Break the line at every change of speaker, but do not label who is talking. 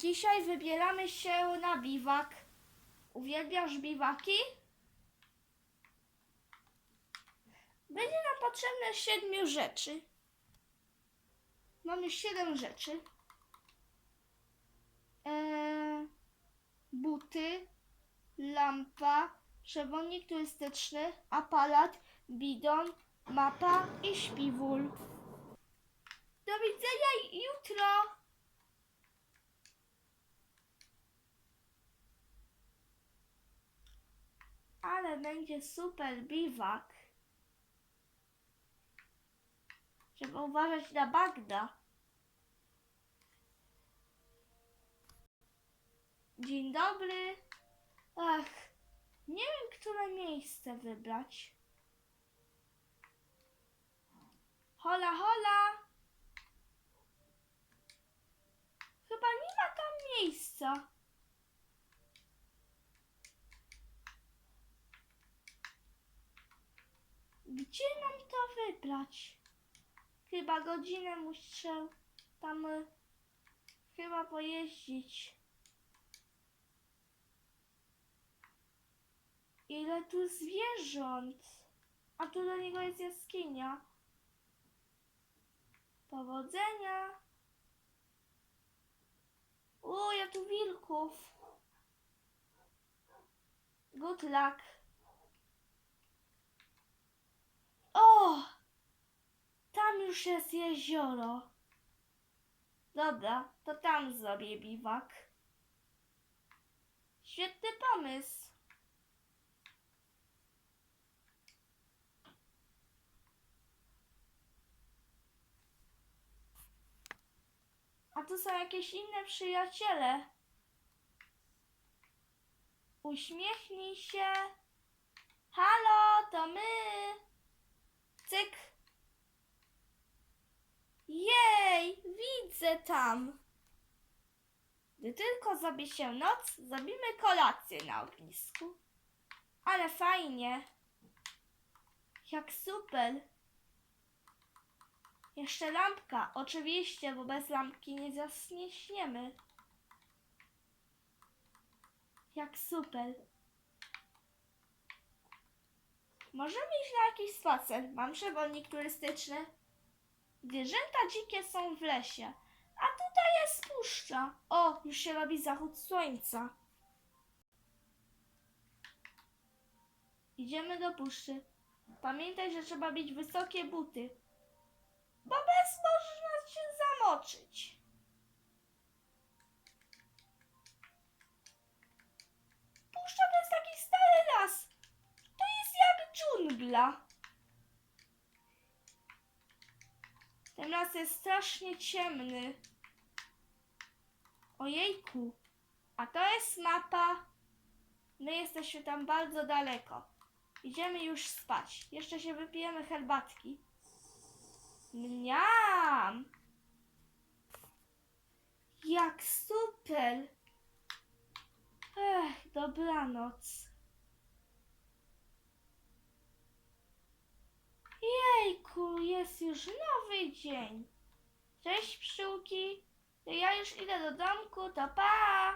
Dzisiaj wybieramy się na biwak. Uwielbiasz biwaki? Będzie nam potrzebne siedmiu rzeczy. Mamy siedem rzeczy. Eee, buty, lampa, przewodnik turystyczny, aparat, bidon, mapa i śpiwór. Do widzenia jutro! Będzie super biwak. Trzeba uważać na bagna. Dzień dobry. Ach, nie wiem, które miejsce wybrać. Hola, hola. Chyba nie ma tam miejsca. Gdzie mam to wybrać? Chyba godzinę muszę tam y, chyba pojeździć. Ile tu zwierząt? A tu do niego jest jaskinia. Powodzenia. O, ja tu wilków. Good luck. O! Tam już jest jezioro. Dobra, to tam zrobię biwak. Świetny pomysł. A tu są jakieś inne przyjaciele. Uśmiechnij się. Halo, to my. Cyk. Tam. Gdy tylko zrobi się noc, zrobimy kolację na ognisku. Ale fajnie. Jak super. Jeszcze lampka. Oczywiście, bo bez lampki nie zaśniemy. Jak super. Możemy iść na jakiś spacer. Mam przewodnik turystyczny. Zwierzęta dzikie są w lesie, puszcza. O, już się robi zachód słońca. Idziemy do puszczy. Pamiętaj, że trzeba mieć wysokie buty, bo bez można się zamoczyć. Puszcza to jest taki stary las. To jest jak dżungla. Ten las jest strasznie ciemny. Ojejku, a to jest mapa. My jesteśmy tam bardzo daleko. Idziemy już spać. Jeszcze się wypijemy herbatki. Mniam! Jak super! Ech, dobranoc. Jejku, jest już nowy dzień. Cześć pszczółki. Już idę do domku, to pa!